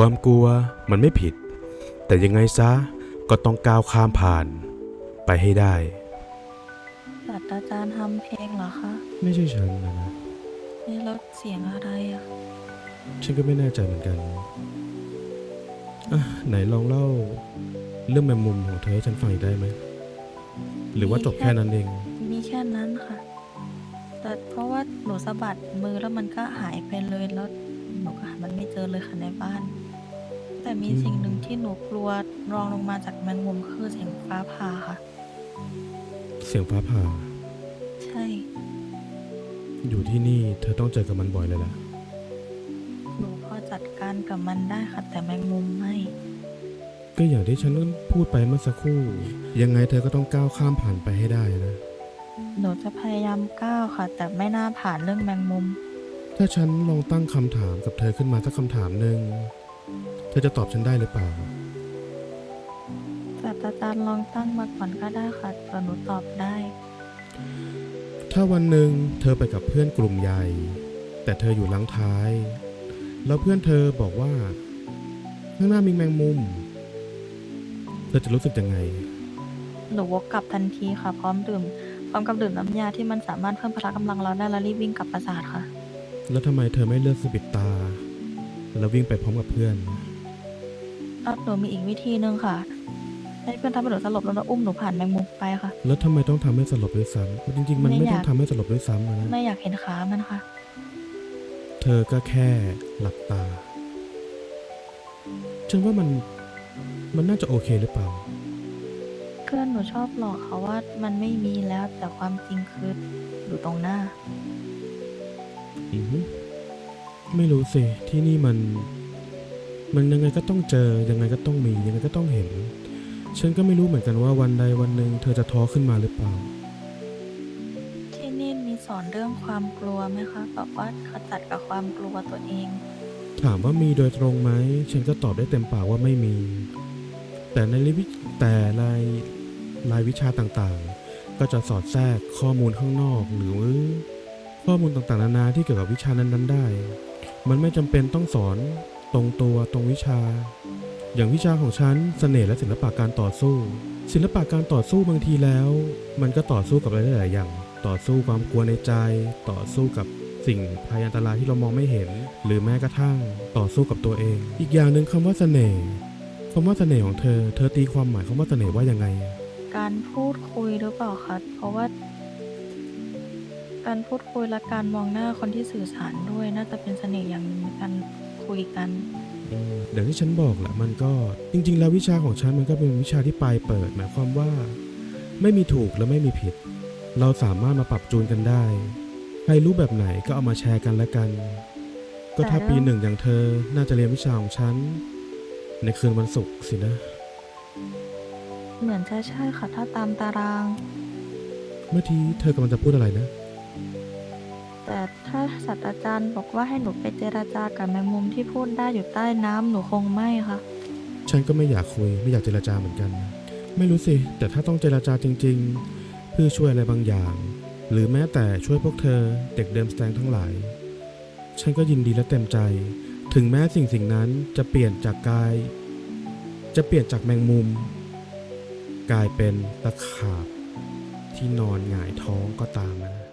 ความกลัวมันไม่ผิด แต่ยังไงซะก็ต้องก้าวข้ามผ่าน ไปให้ได้ ศาสตราจารย์ทำเพลงเหรอคะไม่ใช่ฉันนะนะ นี่แล้วเสียงอะไรอะฉันก็ไม่แน่ใจเหมือนกันอะไหนลองเล่า เรื่องแมมมุมของเธอให้ฉันฟังอีกได้ไหม หรือว่าจบแค่นั้นเอง มีแค่นั้นค่ะ แต่เพราะว่าหนูสะบัดมือแล้วมันก็หายไปเลยแล้วหนูก็หามันไม่เจอเลยค่ะในบ้าน แต่มีอืมสิ่งหนึ่งที่หนูกลัวรองลงมาจากแมงมุมคือเสียงฟ้าผ่าค่ะ เสียงฟ้าผ่า ใช่ อยู่ที่นี่เธอต้องเจอกับมันบ่อยเลยล่ะ หนูพอจัดการกับมันได้ค่ะ แต่แมงมุมไม่ ก็อย่างที่ฉันพูดไปเมื่อสักครู่ ยังไงเธอก็ต้องก้าวข้ามผ่านไปให้ได้นะ หนูจะพยายามก้าวค่ะ แต่ไม่น่าผ่านเรื่องแมงมุม ถ้าฉันลองตั้งคำถามกับเธอขึ้นมาสักคำถามหนึ่ง เธอจะตอบฉันได้หรือเปล่า ศาสตราจารย์ลองตั้งมาก่อนก็ได้ค่ะแต่หนูตอบได้ ถ้าวันหนึ่งเธอไปกับเพื่อนกลุ่มใหญ่ แต่เธออยู่หลังท้าย แล้วเพื่อนเธอบอกว่า ข้างหน้ามีแมงมุม เธอจะรู้สึกยังไง หนูวกกลับทันทีค่ะ พร้อมดื่ม พร้อมกับดื่มน้ำยาที่มันสามารถเพิ่มพละกำลังเราได้และรีบวิ่งกลับปราสาทค่ะ แล้วทำไมเธอไม่เลือกสะบิดตา แล้ววิ่งไปพร้อมกับเพื่อนแล้วหนูมีอีกวิธีหนึ่งค่ะให้เพื่อนทำให้หนูสลบแล้วก็อุ้มหนูผ่านแมงมุมไปค่ะ แล้วทำไมต้องทำให้สลบด้วยซ้ำจริง ๆ มันไม่ไม่อต้ยาอกงทำให้สลบด้วยซ้ำอะนะ ไม่อยากเห็นขามันค่ะ เธอก็แค่หลับตา ฉันว่ามัน มันน่าจะโอเคหรือเปล่า เพื่อนหนูชอบหลอกเขาว่ามันไม่มีแล้วแต่ความจริงคืออยู่ตรงหน้า อือหือ ไม่รู้สิ ที่นี่มัน มันยังไงก็ต้องเจอ ยังไงก็ต้องมี ยังไงก็ต้องเห็น ฉันก็ไม่รู้เหมือนกันว่าวันใดวันหนึ่งเธอจะท้อขึ้นมาหรือเปล่า ที่นี่มีสอนเรื่องความกลัวไหมคะแบบว่าขจัดกับความกลัวตัวเอง ถามว่ามีโดยตรงไหม ฉันก็ตอบได้เต็มปากว่าไม่มี แต่ในวิแต่รายรายวิชาต่างๆ ก็จะสอดแทรกข้อมูลข้างนอกหรือข้อมูลต่างๆนานาที่เกี่ยวกับวิชานั้นๆได้ มันไม่จำเป็นต้องสอนตรงตัวตรงวิชา อย่างวิชาของฉันเสน่ห์และศิลปะการต่อสู้ ศิลปะการต่อสู้บางทีแล้ว มันก็ต่อสู้กับอะไรหลายอย่าง ต่อสู้ความกลัวในใจ ต่อสู้กับสิ่งภัยอันตรายที่เรามองไม่เห็น หรือแม้กระทั่งต่อสู้กับตัวเอง อีกอย่างหนึ่งคำว่าเสน่ห์คำว่าเสน่ห์ของเธอ เธอตีความหมายคำว่าเสน่ห์ว่ายังไง การพูดคุยหรือเปล่าคะเพราะว่า การพูดคุยและการมองหน้าคนที่สื่อสารด้วยน่าจะเป็นเสน่ห์อย่างหนึ่งในการคุยกันอืมอย่างที่ฉันบอกแหละมันก็จริง ๆ แล้ววิชาของฉันมันก็เป็นวิชาที่ปลายเปิด หมายความว่า ไม่มีถูกและไม่มีผิด เราสามารถมาปรับจูนกันได้ ใครรู้แบบไหนก็เอามาแชร์กันและกัน ก็ถ้าแต่ปีหนึ่งอย่างเธอน่าจะเรียนวิชาของฉัน ในคืนวันศุกร์สินะ เหมือนจะใช่ค่ะถ้าตามตาราง เมื่อทีเธอกำลังจะพูดอะไรนะแต่ ถ้าศาสตราจารย์บอกว่าให้หนูไปเจราจากับแมงมุมที่พูดได้อยู่ใต้น้ำหนูคงไม่ค่ะ ฉันก็ไม่อยากคุยไม่อยากเจรจาเหมือนกัน ไม่รู้สิ แต่ถ้าต้องเจรจาจริง ๆ เพื่อช่วยอะไรบางอย่าง หรือแม้แต่ช่วยพวกเธอเด็กเดิมสแตงทั้งหลาย ฉันก็ยินดีและเต็มใจ ถึงแม้สิ่งสิ่งนั้นจะเปลี่ยนจากกาย จะเปลี่ยนจากแมงมุม กลายเป็นตะขาบที่นอนหงายท้องก็ตามนะ